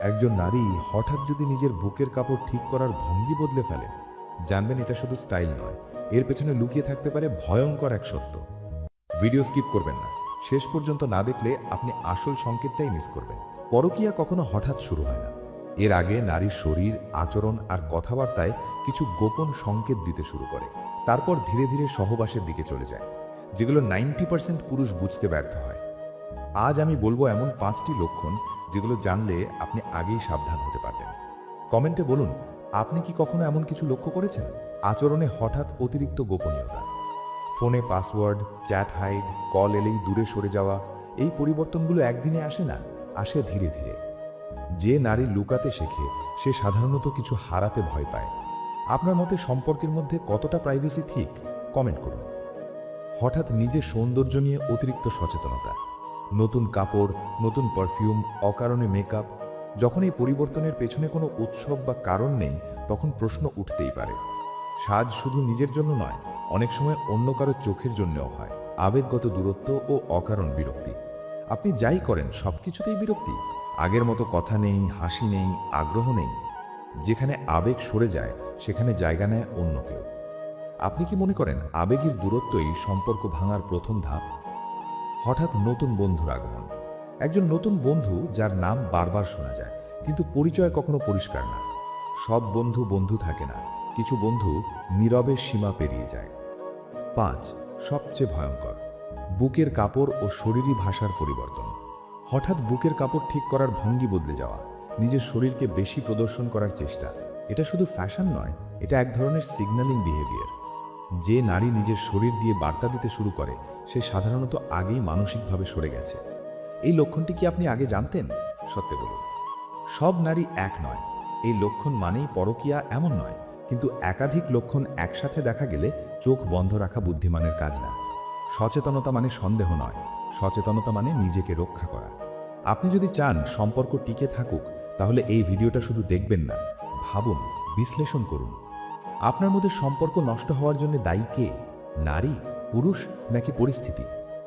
একজন নারী হঠাৎ যদি নিজের বুকের কাপড় ঠিক করার ভঙ্গি বদলে ফেলে, জানবেন এটা শুধু স্টাইল নয়, এর পেছনে লুকিয়ে থাকতে পারে ভয়ঙ্কর এক সত্য। ভিডিও স্কিপ করবেন না, শেষ পর্যন্ত না দেখলে আপনি আসল সংকেতটাই মিস করবেন। পরকীয়া কখনো হঠাৎ শুরু হয় না। এর আগে নারীর শরীর, আচরণ আর কথাবার্তায় কিছু গোপন সংকেত দিতে শুরু করে, তারপর ধীরে ধীরে সহবাসের দিকে চলে যায়, যেগুলো নাইনটি পুরুষ বুঝতে ব্যর্থ হয়। আজ আমি বলব এমন পাঁচটি লক্ষণ যেগুলো জানলে আপনি আগেই সাবধান হতে পারবেন। কমেন্টে বলুন, আপনি কি কখনো এমন কিছু লক্ষ্য করেছেন? আচরণে হঠাৎ অতিরিক্ত গোপনীয়তা। ফোনে পাসওয়ার্ড, চ্যাট হাইড, কল এলেই দূরে সরে যাওয়া, এই পরিবর্তনগুলো একদিনে আসে না, আসে ধীরে ধীরে। যে নারী লুকাতে শেখে, সে সাধারণত কিছু হারাতে ভয় পায়। আপনার মতে সম্পর্কের মধ্যে কতটা প্রাইভেসি ঠিক? কমেন্ট করুন। হঠাৎ নিজের সৌন্দর্য নিয়ে অতিরিক্ত সচেতনতা। নতুন কাপড়, নতুন পারফিউম অকারণে মেকআপ যখন এই পরিবর্তনের পেছনে কোনো উৎসব বা কারণ নেই, তখন প্রশ্ন উঠতেই পারে। সাজ শুধু নিজের জন্য নয়, অনেক সময় অন্য কারও চোখের জন্যও হয়। আবেগগত দূরত্ব ও অকারণ বিরক্তি। আপনি যাই করেন সব কিছুতেই বিরক্তি। আগের মতো কথা নেই, হাসি নেই, আগ্রহ নেই। যেখানে আবেগ সরে যায়, সেখানে জায়গা নেয় অন্য কেউ। আপনি কি মনে করেন, আবেগের দূরত্বই সম্পর্ক ভাঙার প্রথম ধাপ? হঠাৎ নতুন বন্ধুর আগমন। একজন নতুন বন্ধু যার নাম বারবার শোনা যায়, কিন্তু পরিচয় কখনো পরিষ্কার না। সব বন্ধু বন্ধু থাকে না, কিছু বন্ধু নীরবে সীমা পেরিয়ে যায়। পাঁচ, সবচেয়ে ভয়ঙ্কর, বুকের কাপড় ও শরীরী ভাষার পরিবর্তন। হঠাৎ বুকের কাপড় ঠিক করার ভঙ্গি বদলে যাওয়া, নিজের শরীরকে বেশি প্রদর্শন করার চেষ্টা। এটা শুধু ফ্যাশন নয়, এটা এক ধরনের সিগন্যালিং বিহেভিয়ার যে নারী নিজের শরীর দিয়ে বার্তা দিতে শুরু করে, সে সাধারণত আগেই মানসিকভাবে সরে গেছে। এই লক্ষণটি কি আপনি আগে জানতেন? সত্যি বলুন। সব নারী এক নয়। এই লক্ষণ মানেই পরকীয়া এমন নয়, কিন্তু একাধিক লক্ষণ একসাথে দেখা গেলে চোখ বন্ধ রাখা বুদ্ধিমানের কাজ না। সচেতনতা মানে সন্দেহ নয়, সচেতনতা মানে নিজেকে রক্ষা করা। আপনি যদি চান সম্পর্ক টিকে থাকুক, তাহলে এই ভিডিওটা শুধু দেখবেন না, ভাবুন, বিশ্লেষণ করুন। আপনার মধ্যে সম্পর্ক নষ্ট হওয়ার জন্য দায়ী কে? নারী পুরুষ নাকি পরিস্থিতি?